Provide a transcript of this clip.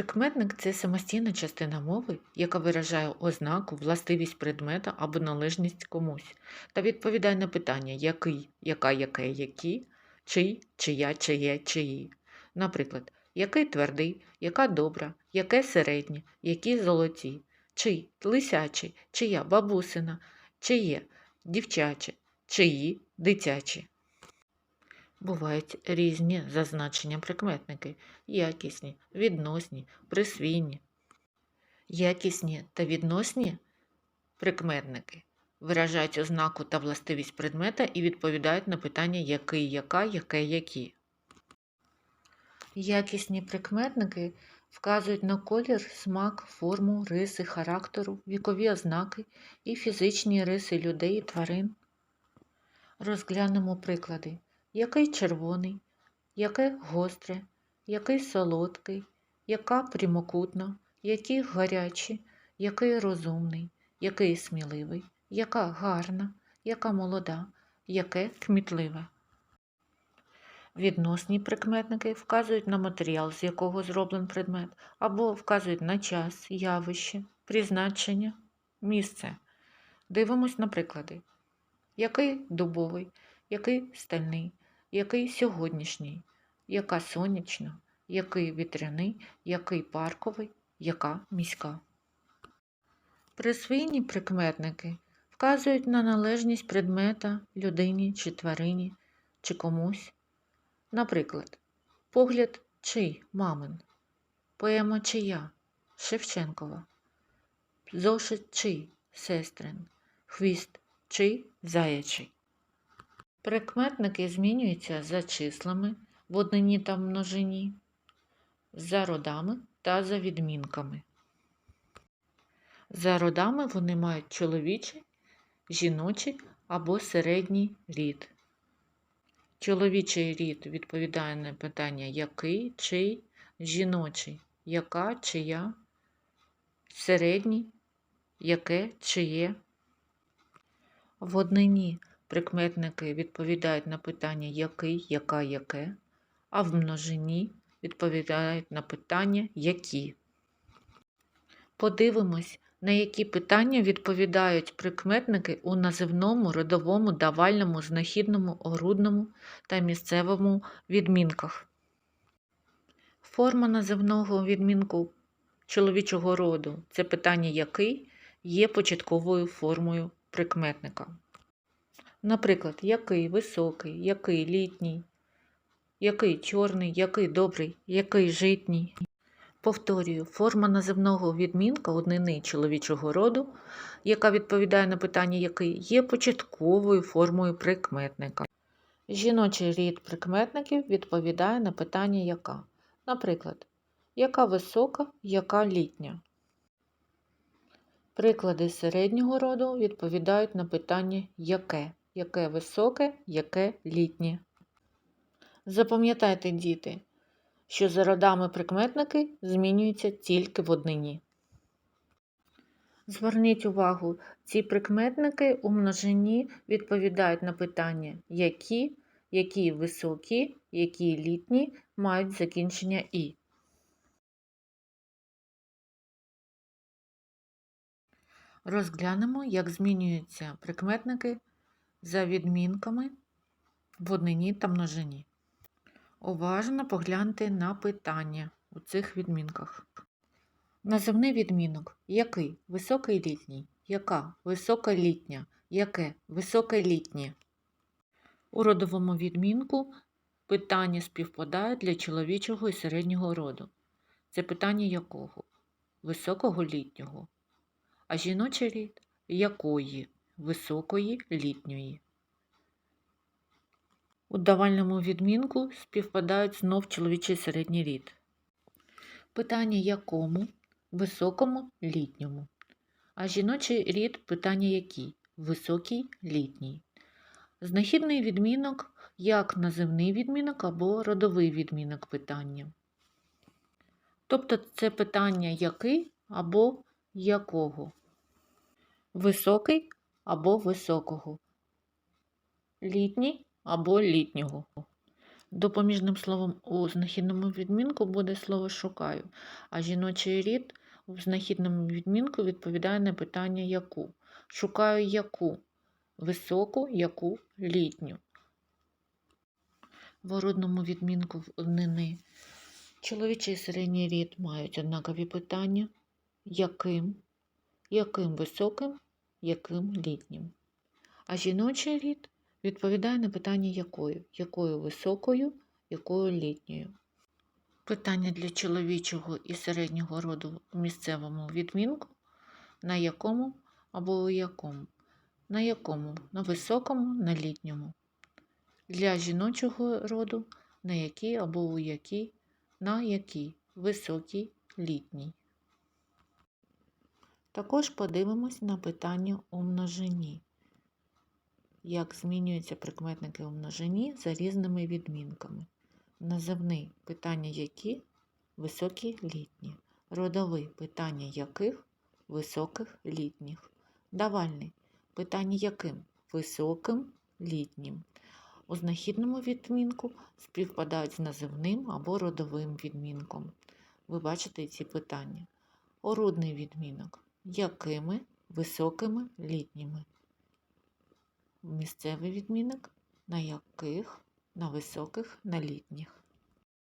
Прикметник це самостійна частина мови, яка виражає ознаку, властивість предмета або належність комусь, та відповідає на питання який, яка, яке, які, чий, чия, чиє, чиї. Наприклад, який твердий, яка добра, яке середнє, які золоті, чий лисячий, чия бабусина, чиє дівчаче, чиї дитячі. Бувають різні зазначення прикметники якісні, відносні, присвійні. Якісні та відносні прикметники виражають ознаку та властивість предмета і відповідають на питання який, яка, яке, які. Якісні прикметники вказують на колір, смак, форму, риси характеру, вікові ознаки і фізичні риси людей і тварин. Розглянемо приклади. Який червоний, яке гостре, який солодкий, яка прямокутна, який гарячий, який розумний, який сміливий, яка гарна, яка молода, яке кмітливе. Відносні прикметники вказують на матеріал, з якого зроблен предмет, або вказують на час, явище, призначення, місце. Дивимось на приклади. Який дубовий, який стальний, який сьогоднішній, яка сонячна, який вітряний, який парковий, яка міська. Присвійні прикметники вказують на належність предмета людині чи тварині чи комусь. Наприклад, погляд чий мамин, поема чия Шевченкова, зошит чий сестрин, хвіст чий заячий. Прикметники змінюються за числами в однині та множині, за родами та за відмінками. За родами вони мають чоловічий, жіночий або середній рід. Чоловічий рід відповідає на питання який, чий, жіночий, яка, чия, середній, яке, чиє. В однині прикметники відповідають на питання який, яка, яке, а в множині відповідають на питання які. Подивимось, на які питання відповідають прикметники у називному, родовому, давальному, знахідному, огрудному та місцевому відмінках. Форма називного відмінку чоловічого роду це питання який є початковою формою прикметника. Наприклад, який високий, який літній, який чорний, який добрий, який житній. Повторюю, форма називного відмінка однини чоловічого роду, яка відповідає на питання який, є початковою формою прикметника. Жіночий рід прикметників відповідає на питання яка. Наприклад, яка висока, яка літня. Приклади середнього роду відповідають на питання яке, яке високе, яке літнє. Запам'ятайте, діти, що за родами прикметники змінюються тільки в однині. Зверніть увагу, ці прикметники у множині відповідають на питання які, які високі, які літні мають закінчення і. Розглянемо, як змінюються прикметники за відмінками в однині та множині. Уважно погляньте на питання у цих відмінках. Називний відмінок який високий літній, яка висока літня, яке високе літнє. У родовому відмінку питання співпадають для чоловічого і середнього роду. Це питання якого? Високого літнього. А жіночий рід якої? Високої літньої. У давальному відмінку співпадають знов чоловічий середній рід. Питання якому? Високому літньому. А жіночий рід питання який? Високий літній. Знахідний відмінок як називний відмінок або родовий відмінок питання. Тобто це питання який або якого. Високий або високого. Літній або літнього. Допоміжним словом у знахідному відмінку буде слово шукаю, а жіночий рід в знахідному відмінку відповідає на питання яку. Шукаю яку? Високу, яку літню. В орудному відмінку в однини чоловічий середній рід мають однакові питання. Яким? Яким високим, яким літнім. А жіночий рід відповідає на питання якою? Якою високою, якою літньою. Питання для чоловічого і середнього роду в місцевому відмінку на якому або у якому. На якому? На високому, на літньому. Для жіночого роду на якій або у якій, на якій, високій, літній. Також подивимось на питання у множині. Як змінюються прикметники у множині за різними відмінками. Називний питання які високі літні. Родовий питання яких високих літніх. Давальний питання яким високим літнім. У знахідному відмінку співпадають з називним або родовим відмінком. Ви бачите ці питання. Орудний відмінок якими високими літніми. Місцевий відмінок на яких, на високих, на літніх.